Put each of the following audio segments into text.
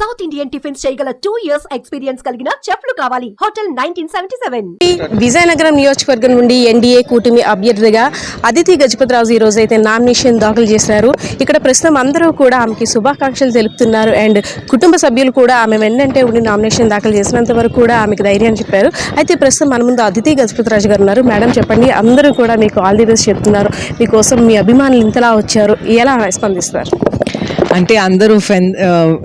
South Indian tiffins చేయగల two years experience కలిగిన చెఫ్లు కావాలి. Hotel nineteen seventy seven Vizianagaram నియోజకవర్గం నుండి ఎన్డీఏ కూటమి అభ్యర్థిగా అదితి గజపతిరాజు ఈ రోజు అయితే నామినేషన్ దాఖలు చేశారు. ఇక్కడ ప్రస్తుతం అందరూ కూడా ఆమెకి శుభాకాంక్షలు తెలుపుతున్నారు. అండ్ కుటుంబ సభ్యులు కూడా ఆమె వెన్నంటే ఉండి నామినేషన్ దాఖలు చేసినంత వరకు కూడా ఆమెకు ధైర్యాన్ని చెప్పారు. అయితే ప్రస్తుతం మన ముందు అదితి గజపతిరాజు గారు ఉన్నారు. మేడం చెప్పండి అందరూ కూడా మీకు ఆల్ ది బెస్ట్ చెప్తున్నారు. మీకోసం మీ అభిమానులు ఇంతలా వచ్చారు. ఎలా స్పందిస్తారు? అంటే అందరూ ఫెన్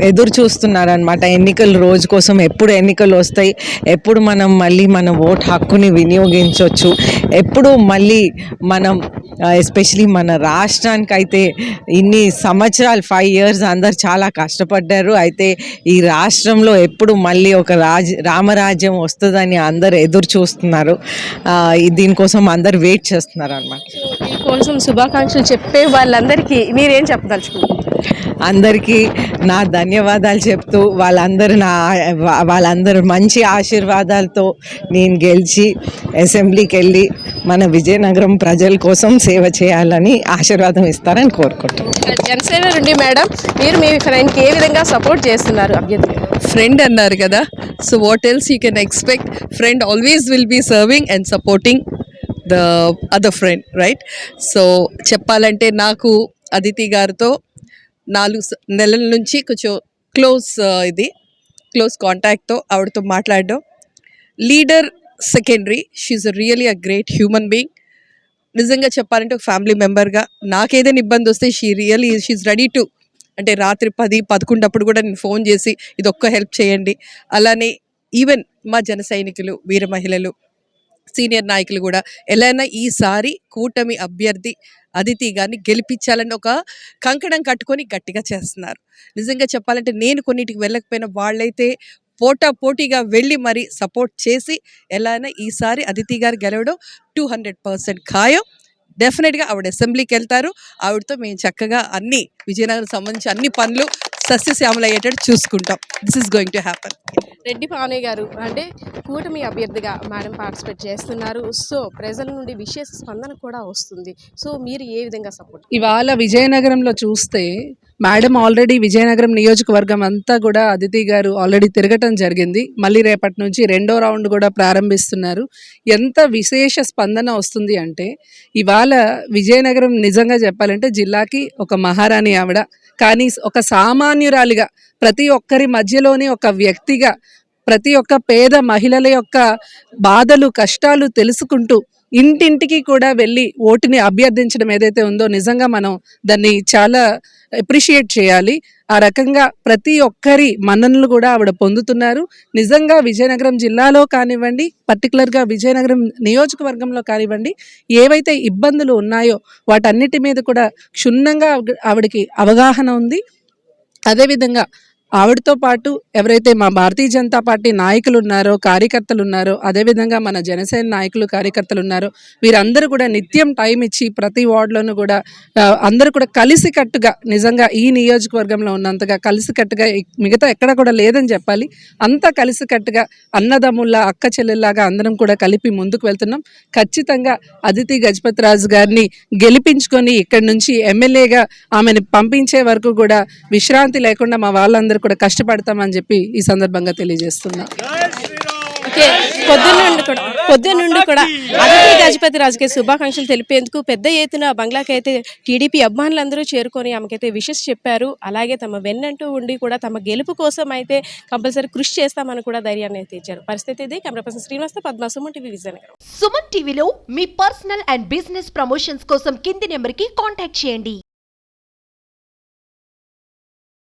ఎదురు చూస్తున్నారు అనమాట ఎన్నికల రోజు కోసం ఎప్పుడు ఎన్నికలు వస్తాయి ఎప్పుడు మనం మళ్ళీ మన ఓట్ హక్కుని వినియోగించవచ్చు ఎప్పుడు మళ్ళీ మనం ఎస్పెషలీ మన రాష్ట్రానికి అయితే ఇన్ని సంవత్సరాలు ఫైవ్ ఇయర్స్ అందరు చాలా కష్టపడ్డారు. అయితే ఈ రాష్ట్రంలో ఎప్పుడు మళ్ళీ ఒక రాజ్ రామరాజ్యం వస్తుందని అందరు ఎదురు చూస్తున్నారు. దీనికోసం అందరు వెయిట్ చేస్తున్నారు అనమాట మీకోసం శుభాకాంక్షలు చెప్పే వాళ్ళందరికీ మీరేం చెప్పదలుచుకుంటారు అందరికీ నా ధన్యవాదాలు చెప్తూ వాళ్ళందరూ నా వాళ్ళందరూ మంచి ఆశీర్వాదాలతో నేను గెలిచి అసెంబ్లీకి వెళ్ళి మన విజయనగరం ప్రజల కోసం సేవ చేయాలని ఆశీర్వాదం ఇస్తారని కోరుకుంటున్నాను. జనసేన నుండి మేడం మీరు మీ ఫ్రెండ్కి ఏ విధంగా సపోర్ట్ చేస్తున్నారు అభ్యర్థి? ఫ్రెండ్ అన్నారు కదా so what else you can expect friend always will be serving and supporting the other friend right so చెప్పాలంటే నాకు అదితి గారితో నాలుగు నెలల నుంచి కొంచెం క్లోజ్ ఇది క్లోజ్ కాంటాక్ట్తో ఆవిడతో మాట్లాడడం. Leader secondary she really a great human being. నిజంగా చెప్పాలంటే ఒక ఫ్యామిలీ మెంబర్గా. నాకేదైనా ఇబ్బంది వస్తే she really she ready to అంటే రాత్రి పది పదకొండప్పుడు కూడా నేను ఫోన్ చేసి ఇది ఒక్క హెల్ప్ చేయండి. అలానే ఈవెన్ మా జన సైనికులు వీర మహిళలు సీనియర్ నాయకులు కూడా ఎలాగైనా ఈసారి కూటమి అభ్యర్థి అదితి గారిని గెలిపించాలని ఒక కంకణం కట్టుకొని గట్టిగా చేస్తున్నారు. నిజంగా చెప్పాలంటే నేను కొన్నిటికి వెళ్ళకపోయినా వాళ్ళైతే పోటా పోటీగా వెళ్ళి మరి సపోర్ట్ చేసి ఎలా అయినా ఈసారి అదితి గారు గెలవడం టూ హండ్రెడ్ పర్సెంట్ ఖాయం. డెఫినెట్గా ఆవిడ అసెంబ్లీకి వెళ్తారు. ఆవిడతో మేము చక్కగా అన్ని విజయనగరం సంబంధించి అన్ని పనులు సస్యశ్యామలయ్యేటట్టు చూసుకుంటాం. This is going to happen. Reddy పానే గారు అంటే కూటమి అభ్యర్థిగా మేడం పార్టిసిపేట్ చేస్తున్నారు. సో ప్రజల నుండి విశేష స్పందన కూడా వస్తుంది. సో మీరు ఏ విధంగా సపోర్ట్ ఇవాళ విజయనగరంలో చూస్తే మేడం ఆల్రెడీ విజయనగరం నియోజకవర్గం అంతా కూడా అదితి గారు ఆల్రెడీ తిరగటం జరిగింది. మళ్ళీ రేపటి నుంచి రెండో రౌండ్ కూడా ప్రారంభిస్తున్నారు. ఎంత విశేష స్పందన వస్తుంది అంటే ఇవాళ విజయనగరం నిజంగా చెప్పాలంటే జిల్లాకి ఒక మహారాణి ఆవిడ. కానీ ఒక సామాన్యురాలిగా ప్రతి ఒక్కరి మధ్యలోని ఒక వ్యక్తిగా ప్రతి ఒక్క పేద మహిళల యొక్క బాధలు కష్టాలు తెలుసుకుంటూ ఇంటింటికి కూడా వెళ్ళి ఓటుని అభ్యర్థించడం ఏదైతే ఉందో నిజంగా మనం దాన్ని చాలా అప్రిషియేట్ చేయాలి. ఆ రకంగా ప్రతి ఒక్కరి మన్ననలు కూడా ఆవిడ పొందుతున్నారు. నిజంగా విజయనగరం జిల్లాలో కానివ్వండి పర్టికులర్గా విజయనగరం నియోజకవర్గంలో కానివ్వండి ఏవైతే ఇబ్బందులు ఉన్నాయో వాటన్నిటి మీద కూడా క్షుణ్ణంగా ఆవిడకి అవగాహన ఉంది. అదేవిధంగా ఆవిడతో పాటు ఎవరైతే మా భారతీయ జనతా పార్టీ నాయకులు ఉన్నారో కార్యకర్తలు ఉన్నారో అదేవిధంగా మన జనసేన నాయకులు కార్యకర్తలు ఉన్నారో వీరందరూ కూడా నిత్యం టైం ఇచ్చి ప్రతి వార్డులోనూ కూడా అందరూ కూడా కలిసికట్టుగా నిజంగా ఈ నియోజకవర్గంలో ఉన్నంతగా కలిసికట్టుగా మిగతా ఎక్కడ కూడా లేదని చెప్పాలి. అంతా కలిసికట్టుగా అన్నదమ్ముల్లా అక్క చెల్లెల్లాగా అందరం కూడా కలిపి ముందుకు వెళ్తున్నాం. ఖచ్చితంగా అదితి గజపతిరాజు గారిని గెలిపించుకొని ఇక్కడి నుంచి ఎమ్మెల్యేగా ఆమెను పంపించే వరకు కూడా విశ్రాంతి లేకుండా మా వాళ్ళందరూ కూడా కష్టపడతామని చెప్పి ఈ సందర్భంగా తెలియజేస్తున్నా. ఓకే పొద్దున్న నుండి కూడా పొద్దున్న నుండి కూడా అదితి గజపతి రాజుకి శుభాకాంక్షలు తెలిపేందుకు పెద్ద ఎత్తున బంగ్లాకి అయితే టీడీపీ అభిమానులందరూ చేరుకొని ఆమెకైతే విషెస్ చెప్పారు. అలాగే తమ వెన్నంటూ ఉండి కూడా తమ గెలుపు కోసం అయితే కంపల్సరీ కృషి చేస్తామని కూడా ధైర్యాన్ని అయితే ఇచ్చారు. పరిస్థితి ఇది. Camera person Srinivasa Padma Suman TV Vizianagaram Suman టీవీలో మీ పర్సనల్ అండ్ బిజినెస్ ప్రమోషన్స్ కోసం కింది నెంబర్కి కాంటాక్ట్ చేయండి.